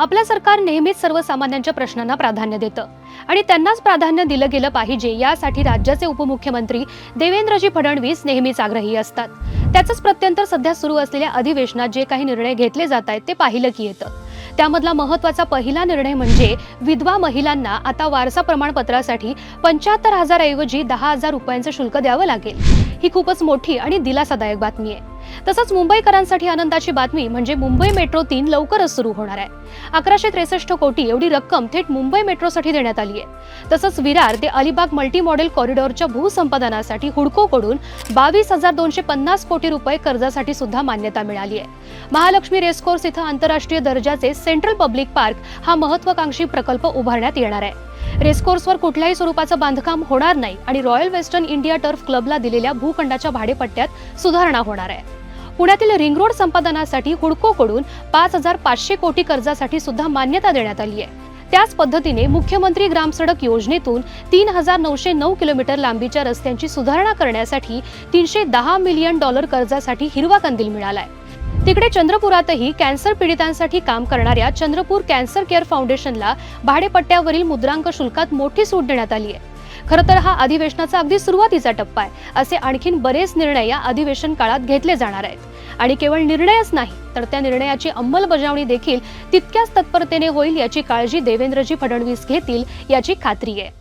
आपलं सरकार नेहमीच सर्वसामान्यांच्या प्रश्नांना प्राधान्य देतं. आणि त्यांनाच प्राधान्य दिलं गेलं पाहिजे यासाठी राज्याचे उपमुख्यमंत्री देवेंद्रजी फडणवीस नेहमीच आग्रही असतात. त्याचंच प्रत्यंतर सध्या सुरू असलेल्या अधिवेशनात जे काही निर्णय घेतले जात आहेत ते पाहिलं की येतं. त्यामधला महत्त्वाचा पहिला निर्णय म्हणजे विधवा महिलांना आता वारसा प्रमाणपत्रासाठी पंच्याहत्तर हजार ऐवजी दहा हजार रुपयांचं शुल्क द्यावं लागेल. ही खूपच मोठी आणि दिलासादायक बातमी आहे. तसंच मुंबईकरांसाठी आनंदाची बातमी म्हणजे मुंबई मेट्रो तीन लवकरच सुरू होणार आहे. अकराशे त्रेसष्ट कोटी एवढी रक्कम थेट मुंबई मेट्रोसाठी देण्यात आली आहे. तसंच विरार ते अलिबाग मल्टी मॉडेल कॉरिडॉरच्या भूसंपादनासाठी हुडकोकडून बावीस हजार दोनशे पन्नास कोटी रुपये कर्जासाठी सुद्धा मान्यता मिळाली आहे. महालक्ष्मी रेसकोर्स इथं आंतरराष्ट्रीय दर्जाचे सेंट्रल पब्लिक पार्क हा महत्वाकांक्षी प्रकल्प उभारण्यात येणार आहे. रेसकोर्सवर कुठल्याही स्वरूपाचं बांधकाम होणार नाही आणि रॉयल वेस्टर्न इंडिया टर्फ क्लबला दिलेल्या भूखंडाच्या भाडेपट्ट्यात सुधारणा होणार आहे. पुण्यातील रिंग रोड संपादनासाठी हुडकोकडून पाच हजार पाचशे कोटी कर्जासाठी सुद्धा मान्यता देण्यात आली आहे. त्याच पद्धतीने मुख्यमंत्री ग्रामसडक योजनेतून तीन हजार नऊशे नऊ किलोमीटर लांबीच्या रस्त्यांची सुधारणा करण्यासाठी तीनशे दहा मिलियन डॉलर कर्जासाठी हिरवा कंदील मिळालाय. तिकडे चंद्रपुरातही कॅन्सर पीडितांसाठी काम करणाऱ्या चंद्रपूर कॅन्सर केअर फाउंडेशनला भाडेपट्ट्यावरील मुद्रांक शुल्कात मोठी सूट देण्यात आली आहे. खरं तर हा अधिवेशनाचा अगदी सुरुवातीचा टप्पा आहे असे आणखीन बरेच निर्णय या अधिवेशन काळात घेतले जाणार आहेत. आणि केवळ निर्णयच नाही तर त्या निर्णयाची अंमलबजावणी देखील तितक्याच तत्परतेने होईल याची काळजी देवेंद्रजी फडणवीस घेतील याची खात्री आहे.